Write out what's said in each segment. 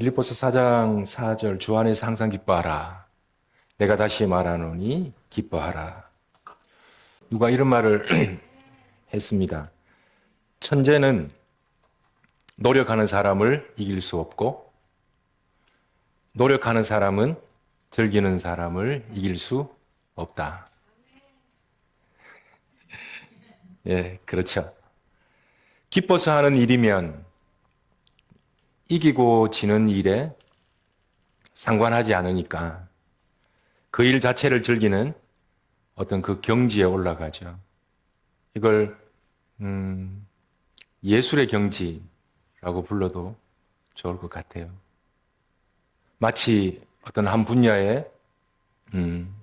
빌립보서 4장 4절 주 안에서 항상 기뻐하라. 내가 다시 말하노니 기뻐하라. 누가 이런 말을 했습니다. 천재는 노력하는 사람을 이길 수 없고 노력하는 사람은 즐기는 사람을 이길 수 없다. 예, 그렇죠. 기뻐서 하는 일이면 이기고 지는 일에 상관하지 않으니까 그 일 자체를 즐기는 어떤 그 경지에 올라가죠. 이걸 음, 예술의 경지라고 불러도 좋을 것 같아요. 마치 어떤 한 분야에 음,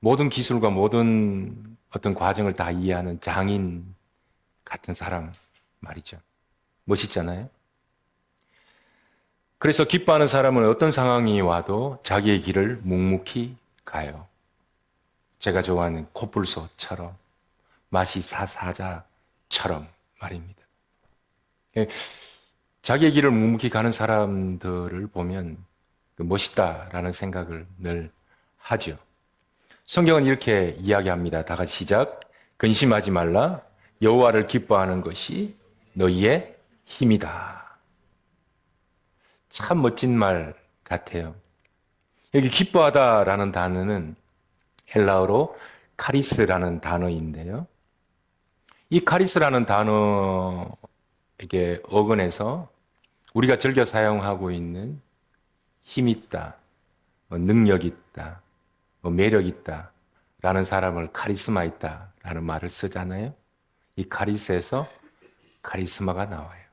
모든 기술과 모든 어떤 과정을 다 이해하는 장인 같은 사람 말이죠. 멋있잖아요. 그래서 기뻐하는 사람은 어떤 상황이 와도 자기의 길을 묵묵히 가요. 제가 좋아하는 코뿔소처럼 맛이 사사자처럼 말입니다. 예, 자기의 길을 묵묵히 가는 사람들을 보면 그 멋있다라는 생각을 늘 하죠. 성경은 이렇게 이야기합니다. 다 같이 시작. 근심하지 말라. 여호와를 기뻐하는 것이 너희의 힘이다. 참 멋진 말 같아요. 여기 기뻐하다라는 단어는 헬라어로 카리스라는 단어인데요. 이 카리스라는 단어에게 어근해서 우리가 즐겨 사용하고 있는 힘 있다, 뭐 능력 있다, 뭐 매력 있다, 라는 사람을 카리스마 있다, 라는 말을 쓰잖아요. 이 카리스에서 카리스마가 나와요.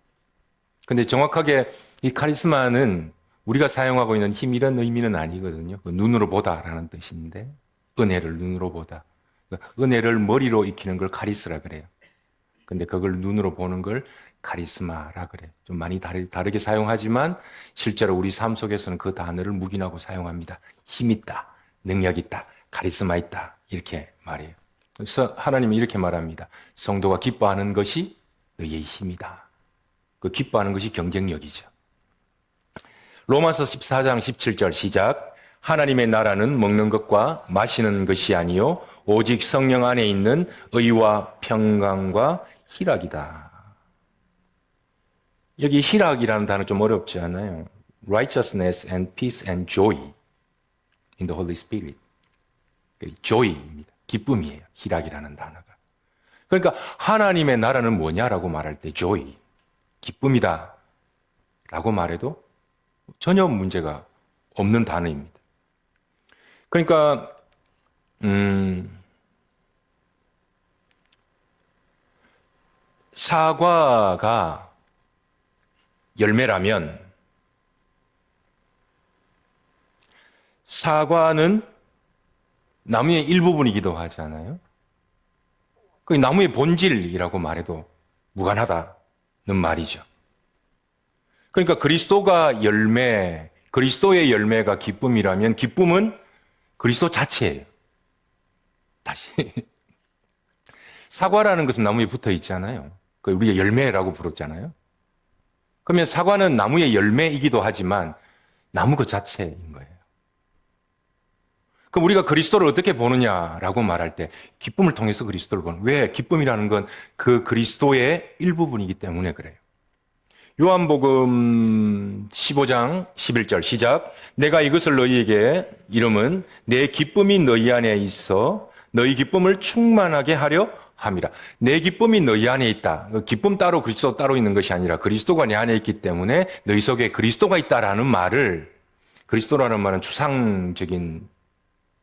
근데 정확하게 이 카리스마는 우리가 사용하고 있는 힘 이런 의미는 아니거든요. 그 눈으로 보다라는 뜻인데 은혜를 눈으로 보다. 그 은혜를 머리로 익히는 걸 카리스라 그래요. 근데 그걸 눈으로 보는 걸 카리스마라 그래. 좀 많이 다르, 다르게 사용하지만 실제로 우리 삶 속에서는 그 단어를 묵인하고 사용합니다. 힘 있다, 능력 있다, 카리스마 있다 이렇게 말해요. 그래서 하나님이 이렇게 말합니다. 성도가 기뻐하는 것이 너의 힘이다. 그 기뻐하는 것이 경쟁력이죠. 로마서 14장 17절 시작. 하나님의 나라는 먹는 것과 마시는 것이 아니요 오직 성령 안에 있는 의와 평강과 희락이다. 여기 희락이라는 단어 좀 어렵지 않아요? Righteousness and peace and joy in the Holy Spirit. joy입니다. 기쁨이에요. 희락이라는 단어가. 그러니까 하나님의 나라는 뭐냐라고 말할 때 joy, 기쁨이다. 라고 말해도 전혀 문제가 없는 단어입니다. 그러니까, 음, 사과가 열매라면 사과는 나무의 일부분이기도 하잖아요. 그 나무의 본질이라고 말해도 무관하다는 말이죠. 그러니까 그리스도가 열매, 그리스도의 열매가 기쁨이라면 기쁨은 그리스도 자체예요. 다시. 사과라는 것은 나무에 붙어 있잖아요. 그 우리가 열매라고 부르잖아요. 그러면 사과는 나무의 열매이기도 하지만 나무 그 자체인 거예요. 그럼 우리가 그리스도를 어떻게 보느냐라고 말할 때 기쁨을 통해서 그리스도를 보는. 왜? 기쁨이라는 건 그 그리스도의 일부분이기 때문에 그래요. 요한복음 15장 11절 시작. 내가 이것을 너희에게 이름은 내 기쁨이 너희 안에 있어 너희 기쁨을 충만하게 하려 함이라. 내 기쁨이 너희 안에 있다. 그 기쁨 따로 그리스도 따로 있는 것이 아니라 그리스도가 내 안에 있기 때문에 너희 속에 그리스도가 있다라는 말을 그리스도라는 말은 추상적인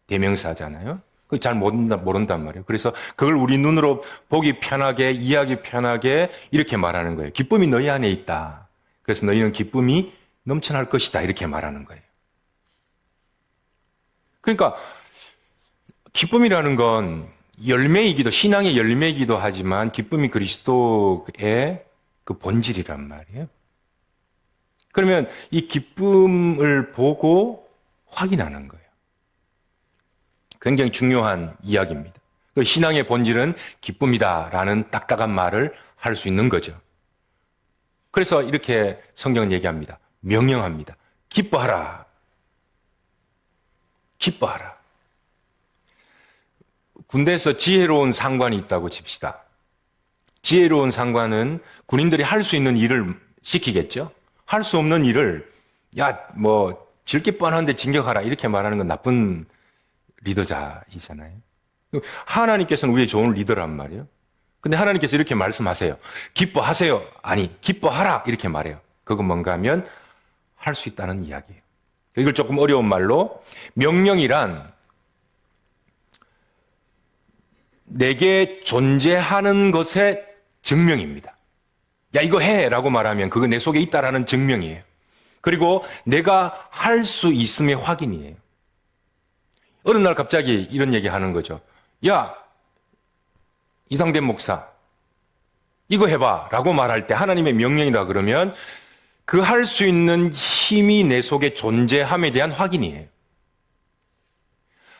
대명사잖아요. 잘 모른다, 모른단 말이에요. 그래서 그걸 우리 눈으로 보기 편하게, 이해하기 편하게 이렇게 말하는 거예요. 기쁨이 너희 안에 있다. 그래서 너희는 기쁨이 넘쳐날 것이다. 이렇게 말하는 거예요. 그러니까, 기쁨이라는 건 열매이기도, 신앙의 열매이기도 하지만 기쁨이 그리스도의 그 본질이란 말이에요. 그러면 이 기쁨을 보고 확인하는 거예요. 굉장히 중요한 이야기입니다. 그 신앙의 본질은 기쁨이다라는 딱딱한 말을 할 수 있는 거죠. 그래서 이렇게 성경은 얘기합니다. 명령합니다. 기뻐하라. 기뻐하라. 군대에서 지혜로운 상관이 있다고 칩시다. 지혜로운 상관은 군인들이 할 수 있는 일을 시키겠죠? 할 수 없는 일을, 야, 뭐, 질기 뻔한데 진격하라. 이렇게 말하는 건 나쁜 리더자이잖아요. 하나님께서는 우리의 좋은 리더란 말이에요. 근데 하나님께서 이렇게 말씀하세요. 기뻐하세요. 아니, 기뻐하라. 이렇게 말해요. 그건 뭔가 하면 할 수 있다는 이야기예요. 이걸 조금 어려운 말로 명령이란 내게 존재하는 것의 증명입니다. 야, 이거 해! 라고 말하면 그거 내 속에 있다라는 증명이에요. 그리고 내가 할 수 있음의 확인이에요. 어느 날 갑자기 이런 얘기 하는 거죠. 야, 이상된 목사, 이거 해봐! 라고 말할 때 하나님의 명령이다 그러면 그 할 수 있는 힘이 내 속에 존재함에 대한 확인이에요.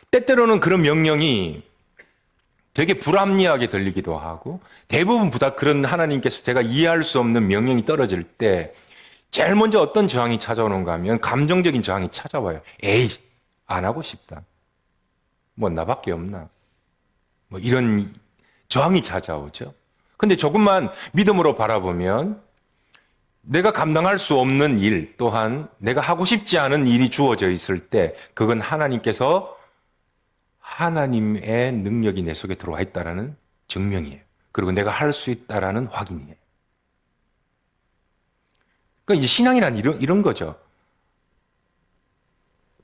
때때로는 그런 명령이 되게 불합리하게 들리기도 하고 대부분 부다 그런 하나님께서 제가 이해할 수 없는 명령이 떨어질 때 제일 먼저 어떤 저항이 찾아오는가 하면 감정적인 저항이 찾아와요. 에이, 안 하고 싶다. 뭐 나밖에 없나. 뭐 이런 저항이 찾아오죠. 근데 조금만 믿음으로 바라보면 내가 감당할 수 없는 일 또한 내가 하고 싶지 않은 일이 주어져 있을 때 그건 하나님께서 하나님의 능력이 내 속에 들어와 있다라는 증명이에요. 그리고 내가 할 수 있다라는 확인이에요. 그러니까 신앙이란 이런, 이런 거죠.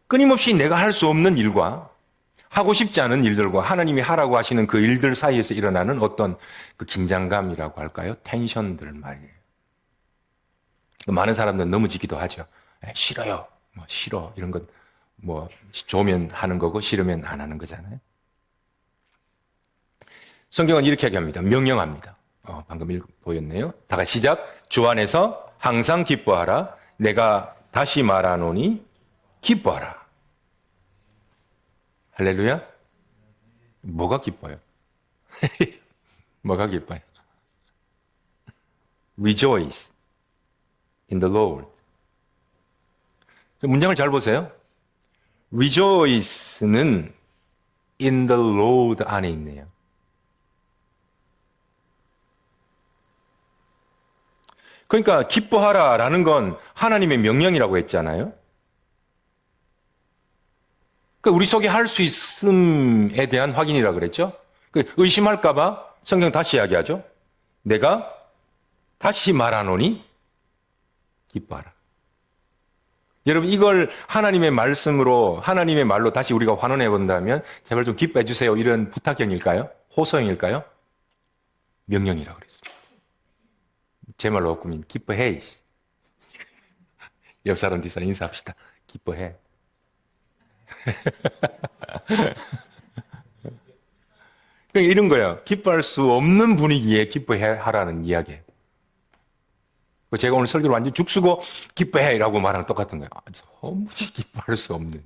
끊임없이 내가 할 수 없는 일과 하고 싶지 않은 일들과 하나님이 하라고 하시는 그 일들 사이에서 일어나는 어떤 그 긴장감이라고 할까요? 텐션들 말이에요. 많은 사람들은 넘어지기도 하죠. 에, 싫어요. 뭐 싫어. 이런 것, 뭐, 좋으면 하는 거고, 싫으면 안 하는 거잖아요. 성경은 이렇게 얘기합니다. 명령합니다. 어, 방금 읽, 보였네요. 다 같이 시작. 주 안에서 항상 기뻐하라. 내가 다시 말하노니 기뻐하라. 할렐루야? 뭐가 기뻐요? 뭐가 기뻐요? Rejoice in the Lord. 문장을 잘 보세요. Rejoice는 in the Lord 안에 있네요. 그러니까 기뻐하라라는 건 하나님의 명령이라고 했잖아요. 그러니까 우리 속에 할 수 있음에 대한 확인이라 그랬죠. 그 의심할까봐 성경 다시 이야기하죠. 내가 다시 말하노니 기뻐하라. 여러분 이걸 하나님의 말씀으로 하나님의 말로 다시 우리가 환원해 본다면 제발 좀 기뻐해 주세요. 이런 부탁형일까요? 호소형일까요? 명령이라고 그랬습니다. 제 말로 바꾸면 기뻐해. 옆 사람 뒷 사람 인사합시다. 기뻐해. 그러니까 이런 거예요. 기뻐할 수 없는 분위기에 기뻐하라는 이야기예요. 제가 오늘 설교를 완전 죽쓰고 기뻐해라고 말하는 똑같은 거예요. 도무지 기뻐할 수 없는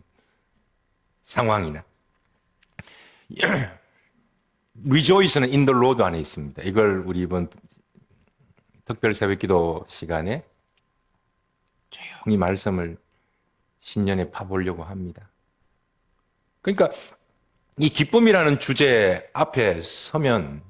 상황이나. Rejoice는 in the Lord 안에 있습니다. 이걸 우리 이번 특별 새벽 기도 시간에 조용히 말씀을 신년에 파보려고 합니다. 그러니까 이 기쁨이라는 주제 앞에 서면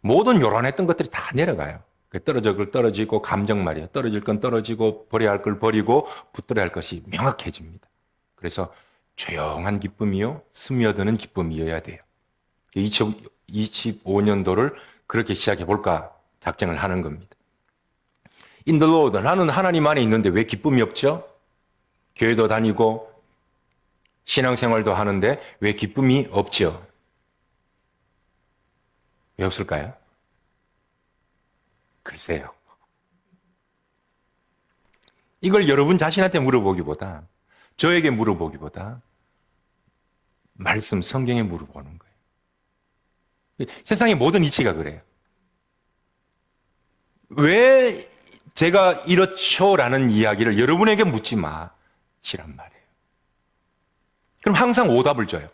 모든 요란했던 것들이 다 내려가요. 그 떨어질 걸 떨어지고 감정 말이에요. 떨어질 건 떨어지고 버려야 할 걸 버리고 붙들어야 할 것이 명확해집니다. 그래서 조용한 기쁨이요 스며드는 기쁨이어야 돼요. 2025년도를 그렇게 시작해 볼까 작정을 하는 겁니다. Lord 나는 하나님 안에 있는데 왜 기쁨이 없죠? 교회도 다니고 신앙생활도 하는데 왜 기쁨이 없죠? 왜 없을까요? 글쎄요. 이걸 여러분 자신한테 물어보기보다 저에게 물어보기보다 말씀 성경에 물어보는 거예요. 세상의 모든 이치가 그래요. 왜 제가 이렇죠라는 이야기를 여러분에게 묻지 마시란 말이에요. 그럼 항상 오답을 줘요.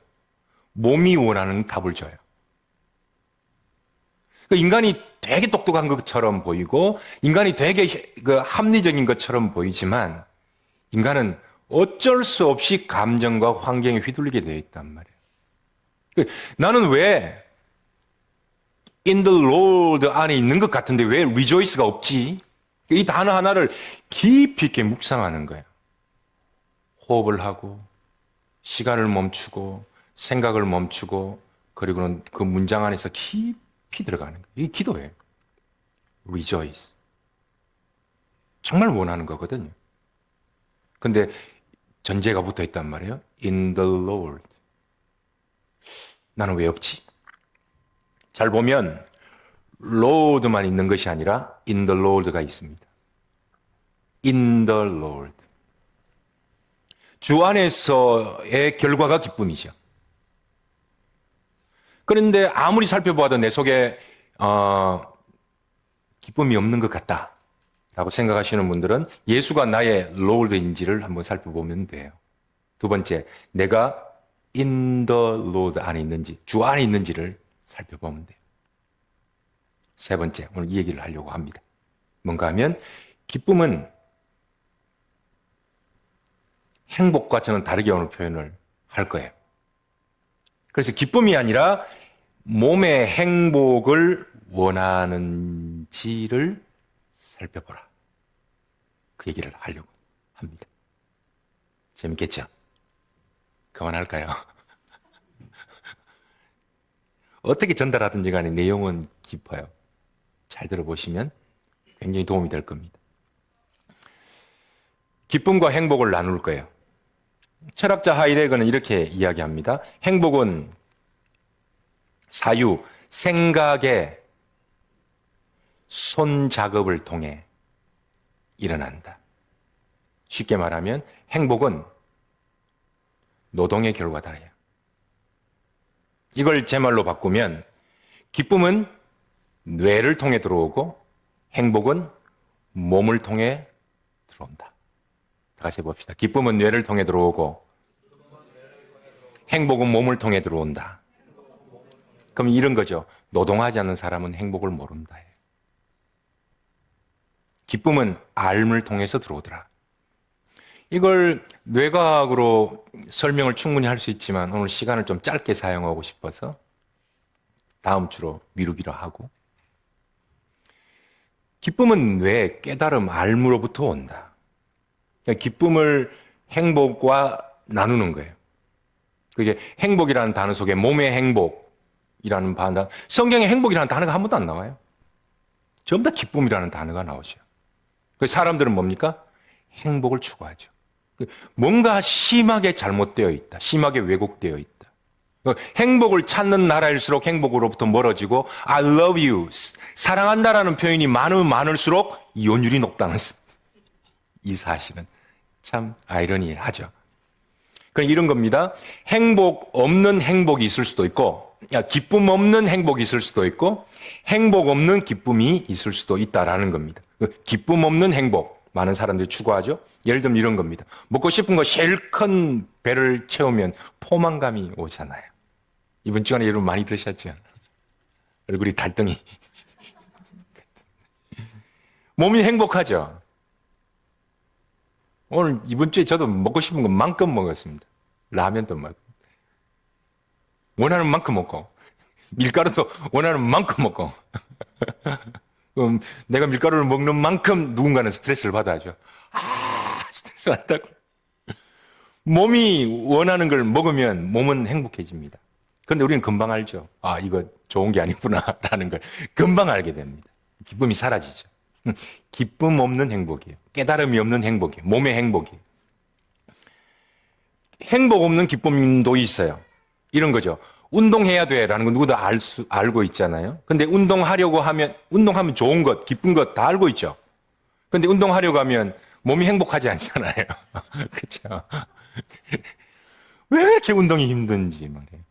몸이 원하는 답을 줘요. 그 인간이 되게 똑똑한 것처럼 보이고 인간이 되게 그 합리적인 것처럼 보이지만 인간은 어쩔 수 없이 감정과 환경에 휘둘리게 되어 있단 말이에요. 그 나는 왜 in the Lord 안에 있는 것 같은데 왜 rejoice가 없지? 이 단어 하나를 깊이 있게 묵상하는 거예요. 호흡을 하고 시간을 멈추고 생각을 멈추고 그리고는 그 문장 안에서 깊이 들어가는 거예요. 이게 기도예요. rejoice. 정말 원하는 거거든요. 근데 전제가 붙어 있단 말이에요. in the Lord. 나는 왜 없지? 잘 보면 Lord만 있는 것이 아니라 in the Lord가 있습니다. in the Lord. 주 안에서의 결과가 기쁨이죠. 그런데 아무리 살펴봐도 내 속에 어, 기쁨이 없는 것 같다라고 생각하시는 분들은 예수가 나의 롤드인지를 한번 살펴보면 돼요. 두 번째, 내가 in the Lord 안에 있는지, 주 안에 있는지를 살펴보면 돼요. 세 번째, 오늘 이 얘기를 하려고 합니다. 뭔가 하면 기쁨은 행복과 저는 다르게 오늘 표현을 할 거예요. 그래서 기쁨이 아니라 몸의 행복을 원하는지를 살펴보라. 그 얘기를 하려고 합니다. 재밌겠죠? 그만할까요? 어떻게 전달하든지 간에 내용은 깊어요. 잘 들어보시면 굉장히 도움이 될 겁니다. 기쁨과 행복을 나눌 거예요. 철학자 하이데거는 이렇게 이야기합니다. 행복은 사유, 생각의 손 작업을 통해 일어난다. 쉽게 말하면 행복은 노동의 결과다예요. 이걸 제 말로 바꾸면 기쁨은 뇌를 통해 들어오고 행복은 몸을 통해 들어온다. 다시 해봅시다. 기쁨은 뇌를 통해 들어오고 행복은 몸을 통해 들어온다. 그럼 이런 거죠. 노동하지 않는 사람은 행복을 모른다. 기쁨은 알을 통해서 들어오더라. 이걸 뇌과학으로 설명을 충분히 할 수 있지만 오늘 시간을 좀 짧게 사용하고 싶어서 다음 주로 미루기로 하고 기쁨은 뇌 깨달음 알무로부터 온다. 기쁨을 행복과 나누는 거예요. 그게 행복이라는 단어 속에 몸의 행복이라는 단어, 성경에 행복이라는 단어가 한 번도 안 나와요. 전부 다 기쁨이라는 단어가 나오죠. 그 사람들은 뭡니까? 행복을 추구하죠. 뭔가 심하게 잘못되어 있다. 심하게 왜곡되어 있다. 행복을 찾는 나라일수록 행복으로부터 멀어지고 I love you 사랑한다라는 표현이 많으면 많을수록 이혼율이 높다는 이 사실은 참 아이러니하죠. 그럼 이런 겁니다. 행복 없는 행복이 있을 수도 있고, 기쁨 없는 행복이 있을 수도 있고, 행복 없는 기쁨이 있을 수도 있다라는 겁니다. 그 기쁨 없는 행복, 많은 사람들이 추구하죠. 예를 들면 이런 겁니다. 먹고 싶은 거 제일 큰 배를 채우면 포만감이 오잖아요. 이번 주간에 여러분 많이 드셨죠? 얼굴이 달덩이. 몸이 행복하죠? 오늘 이번 주에 저도 먹고 싶은 것만큼 먹었습니다. 라면도 먹고. 원하는 만큼 먹고. 밀가루도 원하는 만큼 먹고. 그럼 내가 밀가루를 먹는 만큼 누군가는 스트레스를 받아야죠. 아, 스트레스 받다고. 몸이 원하는 걸 먹으면 몸은 행복해집니다. 그런데 우리는 금방 알죠. 아, 이거 좋은 게 아니구나라는 걸 금방 알게 됩니다. 기쁨이 사라지죠. 기쁨 없는 행복이에요. 깨달음이 없는 행복이에요. 몸의 행복이에요. 행복 없는 기쁨도 있어요. 이런 거죠. 운동해야 돼라는 건 누구도 알 수, 알고 있잖아요. 근데 운동하려고 하면, 운동하면 좋은 것, 기쁜 것 다 알고 있죠. 근데 운동하려고 하면 몸이 행복하지 않잖아요. 그렇죠? 왜 이렇게 운동이 힘든지 말이에요.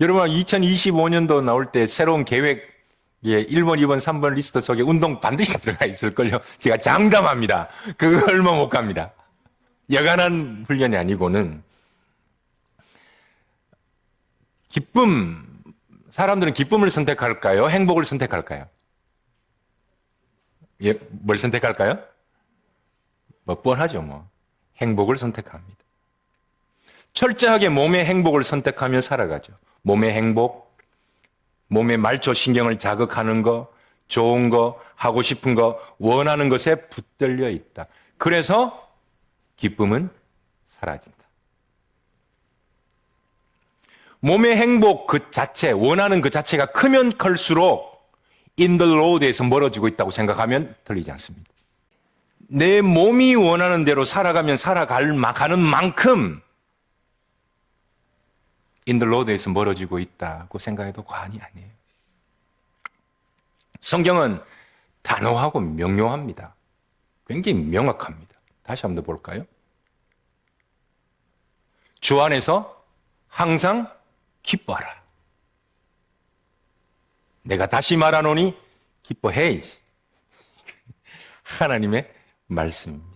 여러분 2025년도 나올 때 새로운 계획 예, 1번, 2번, 3번 리스트 속에 운동 반드시 들어가 있을걸요. 제가 장담합니다. 그거 얼마 못 갑니다. 여간한 훈련이 아니고는 기쁨, 사람들은 기쁨을 선택할까요? 행복을 선택할까요? 예, 뭘 선택할까요? 뭐 뻔하죠, 뭐. 행복을 선택합니다. 철저하게 몸의 행복을 선택하며 살아가죠. 몸의 행복, 몸의 말초 신경을 자극하는 거, 좋은 거, 하고 싶은 거, 원하는 것에 붙들려 있다. 그래서 기쁨은 사라진다. 몸의 행복 그 자체, 원하는 그 자체가 크면 클수록 인더로드에서 멀어지고 있다고 생각하면 틀리지 않습니다. 내 몸이 원하는 대로 살아가면 살아갈 가는 만큼 인더로드에서 멀어지고 있다고 생각해도 과언이 아니에요. 성경은 단호하고 명료합니다. 굉장히 명확합니다. 다시 한번 더 볼까요? 주 안에서 항상 기뻐하라. 내가 다시 말하노니 기뻐해. 하나님의 말씀입니다.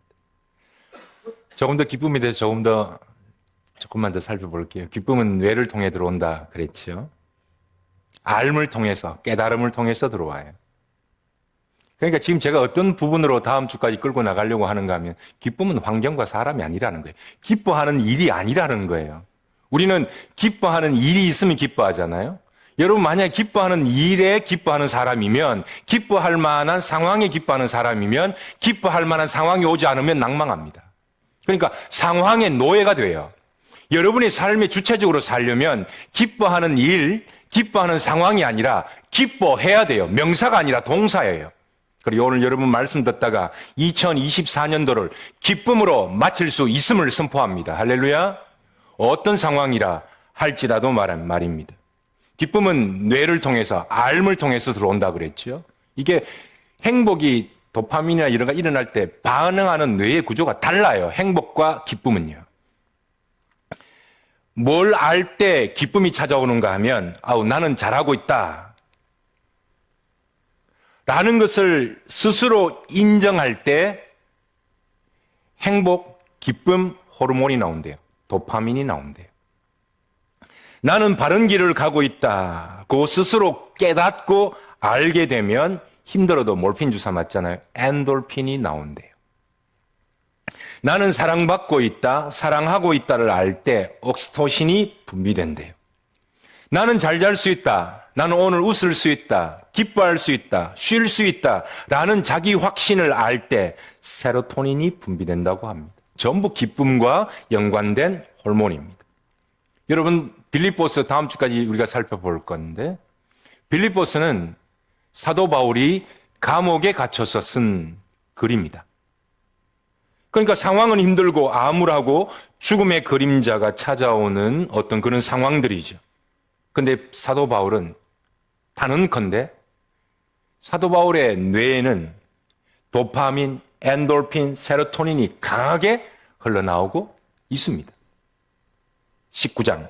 조금 더 기쁨에 대해서 조금 더 조금만 더 살펴볼게요. 기쁨은 뇌를 통해 들어온다 그랬죠. 알을 통해서 깨달음을 통해서 들어와요. 그러니까 지금 제가 어떤 부분으로 다음 주까지 끌고 나가려고 하는가 하면 기쁨은 환경과 사람이 아니라는 거예요. 기뻐하는 일이 아니라는 거예요. 우리는 기뻐하는 일이 있으면 기뻐하잖아요. 여러분 만약에 기뻐하는 일에 기뻐하는 사람이면 기뻐할 만한 상황에 기뻐하는 사람이면 기뻐할 만한 상황이 오지 않으면 낭망합니다. 그러니까 상황의 노예가 돼요. 여러분의 삶에 주체적으로 살려면 기뻐하는 일, 기뻐하는 상황이 아니라 기뻐해야 돼요. 명사가 아니라 동사예요. 그리고 오늘 여러분 말씀 듣다가 2024년도를 기쁨으로 마칠 수 있음을 선포합니다. 할렐루야. 어떤 상황이라 할지라도 말한 말입니다. 기쁨은 뇌를 통해서 알을 통해서 들어온다 그랬죠. 이게 행복이 도파민이나 이런 거 일어날 때 반응하는 뇌의 구조가 달라요. 행복과 기쁨은요. 뭘 알 때 기쁨이 찾아오는가 하면 아우 나는 잘하고 있다. 라는 것을 스스로 인정할 때 행복, 기쁨 호르몬이 나온대요. 도파민이 나온대요. 나는 바른 길을 가고 있다고 스스로 깨닫고 알게 되면 힘들어도 몰핀 주사 맞잖아요. 엔돌핀이 나온대요. 나는 사랑받고 있다, 사랑하고 있다를 알 때 옥스토신이 분비된대요. 나는 잘 잘 수 있다. 나는 오늘 웃을 수 있다. 기뻐할 수 있다. 쉴 수 있다. 라는 자기 확신을 알 때 세로토닌이 분비된다고 합니다. 전부 기쁨과 연관된 호르몬입니다. 여러분, 빌리포스 다음 주까지 우리가 살펴볼 건데, 빌리포스는 사도 바울이 감옥에 갇혀서 쓴 글입니다. 그러니까 상황은 힘들고 암울하고 죽음의 그림자가 찾아오는 어떤 그런 상황들이죠. 근데 사도 바울은 단언컨대 사도 바울의 뇌에는 도파민, 엔돌핀, 세로토닌이 강하게 흘러나오고 있습니다. 19장,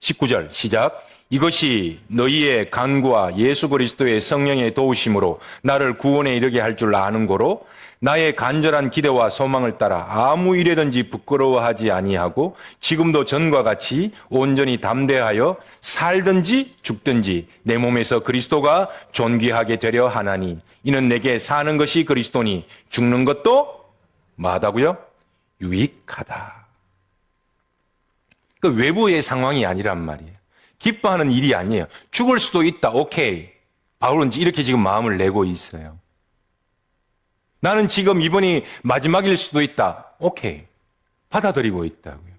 19절 시작. 이것이 너희의 간구와 예수 그리스도의 성령의 도우심으로 나를 구원에 이르게 할 줄 아는 거로 나의 간절한 기대와 소망을 따라 아무 일에든지 부끄러워하지 아니하고 지금도 전과 같이 온전히 담대하여 살든지 죽든지 내 몸에서 그리스도가 존귀하게 되려 하나니 이는 내게 사는 것이 그리스도니 죽는 것도 마다고요? 유익하다. 그 외부의 상황이 아니란 말이에요. 기뻐하는 일이 아니에요. 죽을 수도 있다. 오케이. 바울은 이렇게 지금 마음을 내고 있어요. 나는 지금 이번이 마지막일 수도 있다. 오케이. 받아들이고 있다고요.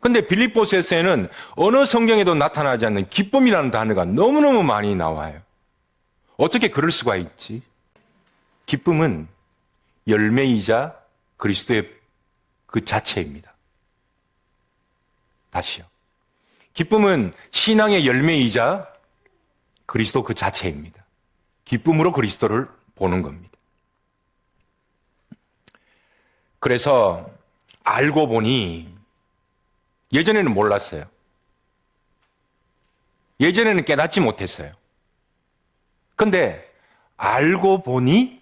근데 빌립보스에서는 어느 성경에도 나타나지 않는 기쁨이라는 단어가 너무너무 많이 나와요. 어떻게 그럴 수가 있지? 기쁨은 열매이자 그리스도의 그 자체입니다. 다시요. 기쁨은 신앙의 열매이자 그리스도 그 자체입니다. 기쁨으로 그리스도를 보는 겁니다. 그래서 알고 보니 예전에는 몰랐어요. 예전에는 깨닫지 못했어요. 근데 알고 보니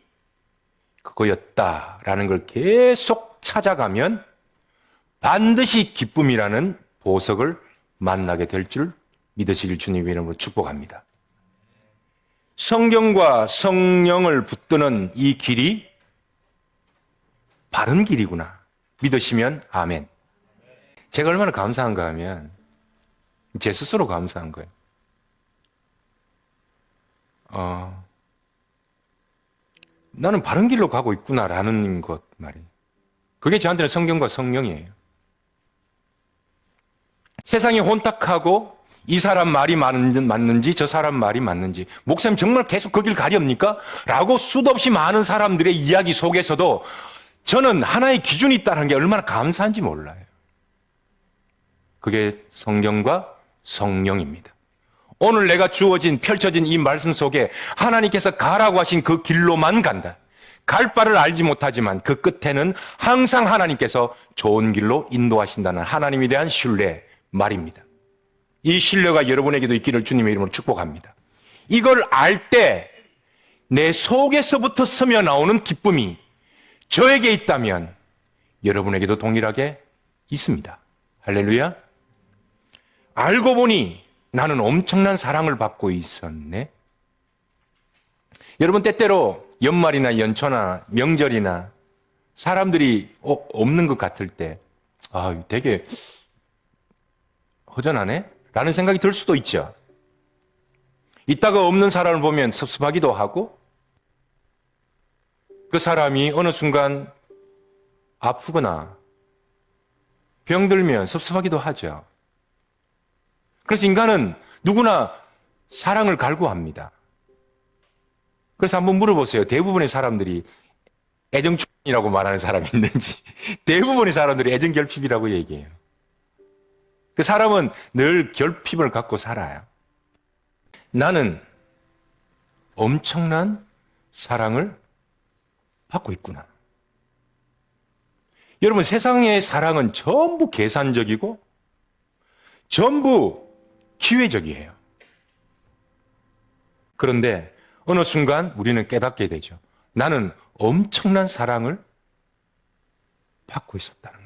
그거였다라는 걸 계속 찾아가면 반드시 기쁨이라는 보석을 만나게 될 줄 믿으시길 주님의 이름으로 축복합니다. 성경과 성령을 붙드는 이 길이 바른 길이구나. 믿으시면 아멘. 제가 얼마나 감사한가 하면 제 스스로 감사한 거예요. 어, 나는 바른 길로 가고 있구나라는 것 말이에요. 그게 저한테는 성경과 성령이에요. 세상이 혼탁하고 이 사람 말이 맞는지 저 사람 말이 맞는지 목사님 정말 계속 그 길 가렵니까? 라고 수도 없이 많은 사람들의 이야기 속에서도 저는 하나의 기준이 있다는 게 얼마나 감사한지 몰라요. 그게 성경과 성령입니다. 오늘 내가 주어진 펼쳐진 이 말씀 속에 하나님께서 가라고 하신 그 길로만 간다. 갈 바를 알지 못하지만 그 끝에는 항상 하나님께서 좋은 길로 인도하신다는 하나님에 대한 신뢰 말입니다. 이 신뢰가 여러분에게도 있기를 주님의 이름으로 축복합니다. 이걸 알 때 내 속에서부터 스며 나오는 기쁨이 저에게 있다면 여러분에게도 동일하게 있습니다. 할렐루야. 알고 보니 나는 엄청난 사랑을 받고 있었네. 여러분 때때로 연말이나 연초나 명절이나 사람들이 어, 없는 것 같을 때, 아, 되게 허전하네? 라는 생각이 들 수도 있죠. 이따가 없는 사람을 보면 섭섭하기도 하고, 그 사람이 어느 순간 아프거나 병들면 섭섭하기도 하죠. 그래서 인간은 누구나 사랑을 갈구합니다. 그래서 한번 물어보세요. 대부분의 사람들이 애정충이라고 말하는 사람이 있는지, 대부분의 사람들이 애정결핍이라고 얘기해요. 그 사람은 늘 결핍을 갖고 살아요. 나는 엄청난 사랑을 받고 있구나. 여러분, 세상의 사랑은 전부 계산적이고, 전부 기회적이에요. 그런데 어느 순간 우리는 깨닫게 되죠. 나는 엄청난 사랑을 받고 있었다는 것.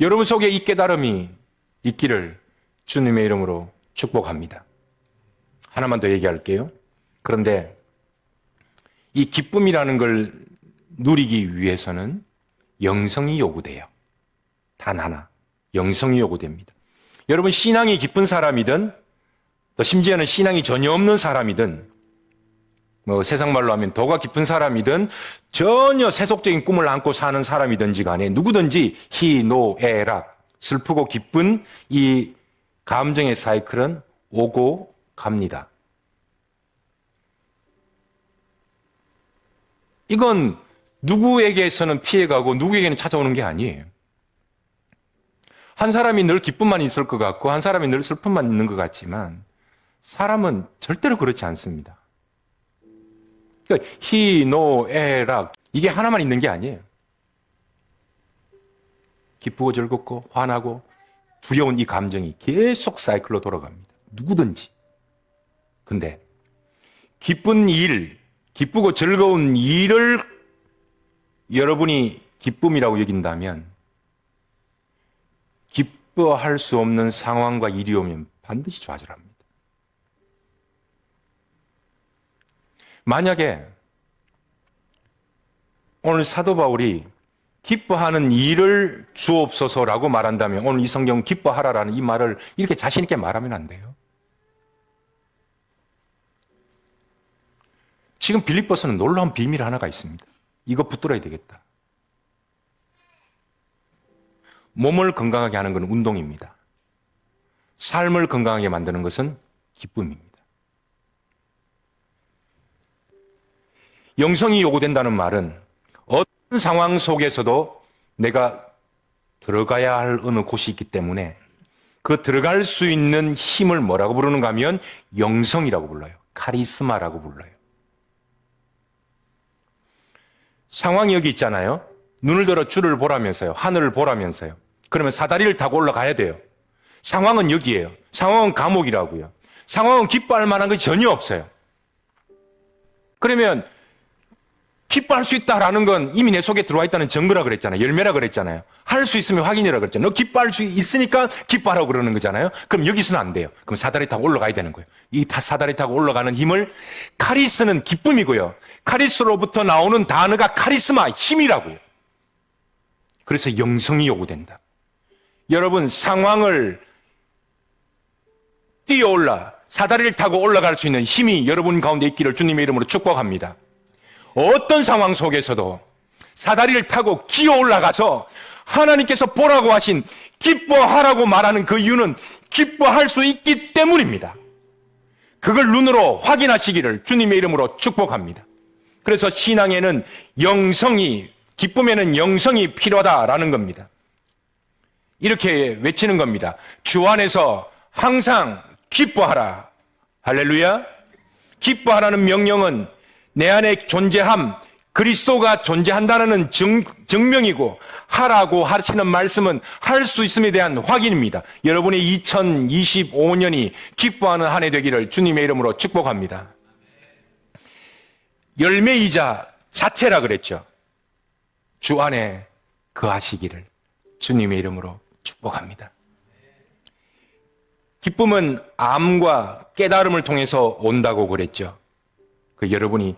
여러분 속에 이 깨달음이 있기를 주님의 이름으로 축복합니다. 하나만 더 얘기할게요. 그런데 이 기쁨이라는 걸 누리기 위해서는 영성이 요구돼요. 단 하나. 영성이 요구됩니다. 여러분, 신앙이 깊은 사람이든, 또 심지어는 신앙이 전혀 없는 사람이든, 뭐 세상 말로 하면 도가 깊은 사람이든, 전혀 세속적인 꿈을 안고 사는 사람이든지 간에 누구든지 희, 노, 애, 락, 슬프고 기쁜 이 감정의 사이클은 오고 갑니다. 이건 누구에게서는 피해가고 누구에게는 찾아오는 게 아니에요. 한 사람이 늘 기쁨만 있을 것 같고 한 사람이 늘 슬픔만 있는 것 같지만 사람은 절대로 그렇지 않습니다. 그러니까 희, 노, 에, 락 이게 하나만 있는 게 아니에요. 기쁘고 즐겁고 화나고 두려운 이 감정이 계속 사이클로 돌아갑니다. 누구든지. 근데 기쁜 일, 기쁘고 즐거운 일을 여러분이 기쁨이라고 여긴다면 기뻐할 수 없는 상황과 일이 오면 반드시 좌절합니다. 만약에 오늘 사도 바울이 기뻐하는 일을 주옵소서라고 말한다면 오늘 이 성경 기뻐하라라는 이 말을 이렇게 자신 있게 말하면 안 돼요. 지금 빌립보서는 놀라운 비밀 하나가 있습니다. 이거 붙들어야 되겠다. 몸을 건강하게 하는 것은 운동입니다. 삶을 건강하게 만드는 것은 기쁨입니다. 영성이 요구된다는 말은 어떤 상황 속에서도 내가 들어가야 할 어느 곳이 있기 때문에 그 들어갈 수 있는 힘을 뭐라고 부르는가 하면 영성이라고 불러요. 카리스마라고 불러요. 상황이 여기 있잖아요. 눈을 들어 주를 보라면서요. 하늘을 보라면서요. 그러면 사다리를 타고 올라가야 돼요. 상황은 여기에요. 상황은 감옥이라고요. 상황은 기뻐할 만한 것이 전혀 없어요. 그러면 기뻐할 수 있다라는 건 이미 내 속에 들어와 있다는 증거라 그랬잖아요. 열매라 그랬잖아요. 할 수 있으면 확인이라 그랬잖아요. 너 기뻐할 수 있으니까 기뻐하라고 그러는 거잖아요. 그럼 여기서는 안 돼요. 그럼 사다리 타고 올라가야 되는 거예요. 이 타- 사다리 타고 올라가는 힘을 카리스는 기쁨이고요. 카리스로부터 나오는 단어가 카리스마, 힘이라고요. 그래서 영성이 요구된다. 여러분 상황을 뛰어올라 사다리를 타고 올라갈 수 있는 힘이 여러분 가운데 있기를 주님의 이름으로 축복합니다. 어떤 상황 속에서도 사다리를 타고 기어 올라가서 하나님께서 보라고 하신 기뻐하라고 말하는 그 이유는 기뻐할 수 있기 때문입니다. 그걸 눈으로 확인하시기를 주님의 이름으로 축복합니다. 그래서 신앙에는 영성이, 기쁨에는 영성이 필요하다라는 겁니다. 이렇게 외치는 겁니다. 주 안에서 항상 기뻐하라. 할렐루야. 기뻐하라는 명령은 내 안에 존재함, 그리스도가 존재한다는 증, 증명이고 하라고 하시는 말씀은 할 수 있음에 대한 확인입니다. 여러분의 2025년이 기뻐하는 한 해 되기를 주님의 이름으로 축복합니다. 열매이자 자체라 그랬죠. 주 안에 거하시기를 주님의 이름으로 축복합니다. 기쁨은 암과 깨달음을 통해서 온다고 그랬죠. 그 여러분이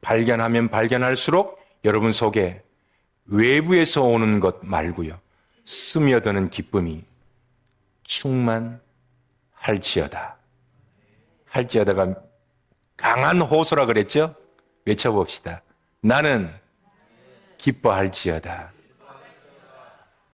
발견하면 발견할수록 여러분 속에 외부에서 오는 것 말고요. 스며드는 기쁨이 충만할지어다. 할지어다가 강한 호소라 그랬죠? 외쳐봅시다. 나는 기뻐할지어다.